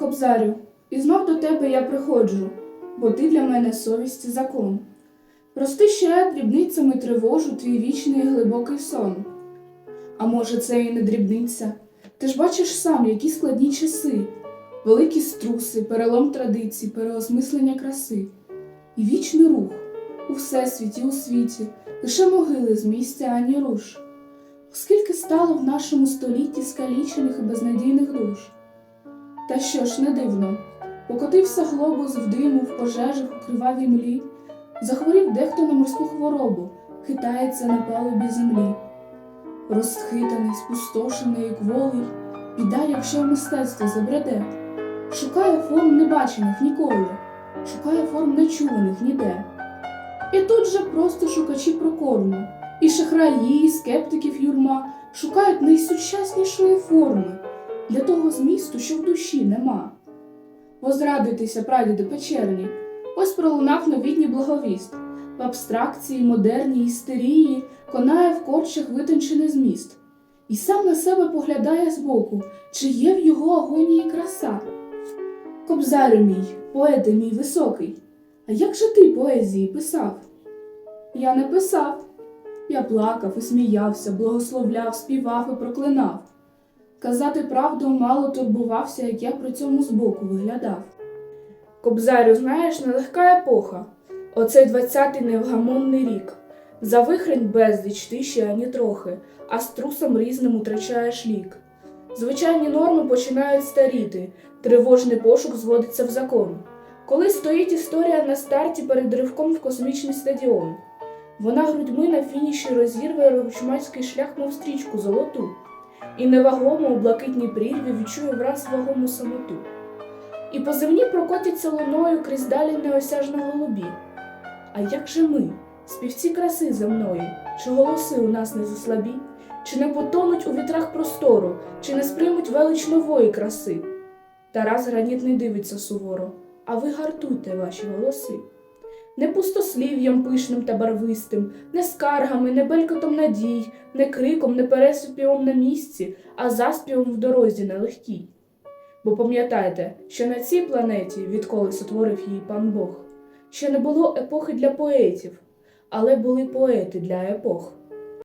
Кобзарю, і знов до тебе я приходжу, бо ти для мене совість закон. Прости, я дрібницями тривожу твій вічний глибокий сон. А може, це і не дрібниця? Ти ж бачиш сам, які складні часи, великі струси, перелом традицій, переосмислення краси, і вічний рух у всесвіті, у світі, лише могили з місця ані руш. Скільки стало в нашому столітті скалічених і безнадійних душ. Та що ж не дивно, покотився глобус в диму, в пожежах у кривавій млі, захворів дехто на морську хворобу, хитається на палубі землі. Розхитаний, спустошений, як волий, біда, якщо мистецтво забреде, шукає форм небачених ніколи, шукає форм нечуваних ніде. І тут же просто шукачі прокорму, і шахраї, і скептиків юрма шукають найсучаснішої форми для того змісту, що в душі нема. Возрадуйтеся, прадіди печерні, ось пролунав новітній благовіст. В абстракції, модерній істерії конає в корчах витончений зміст, і сам на себе поглядає збоку, чи є в його агонії краса. Кобзарю мій, поете мій високий, а як же ти поезії писав? Я не писав. Я плакав і сміявся, благословляв, співав і проклинав. Казати правду мало турбувався, як я при цьому збоку виглядав. Кобзарю, знаєш, нелегка епоха. Оцей двадцятий невгамонний рік. За вихрень безліч ти ще ані трохи, а з трусом різним утрачаєш лік. Звичайні норми починають старіти, тривожний пошук зводиться в закон. Коли стоїть історія на старті перед ривком в космічний стадіон. Вона грудьми на фініші розірве ручмацький шлях, мов стрічку золоту, і невагомо у блакитній прірві відчує враз вагому самоту. І по землі прокотяться луною крізь далі неосяжно голубі. А як же ми, співці краси земної, чи голоси у нас не заслабі, чи не потонуть у вітрах простору, чи не сприймуть велич нової краси? Тарас гранітний дивиться суворо, а ви гартуйте ваші голоси. Не пустослів'ям пишним та барвистим, не скаргами, не белькотом надій, не криком, не переспівом на місці, а заспівом в дорозі нелегкій. Бо пам'ятайте, що на цій планеті, відколи сотворив її пан Бог, ще не було епохи для поетів, але були поети для епох.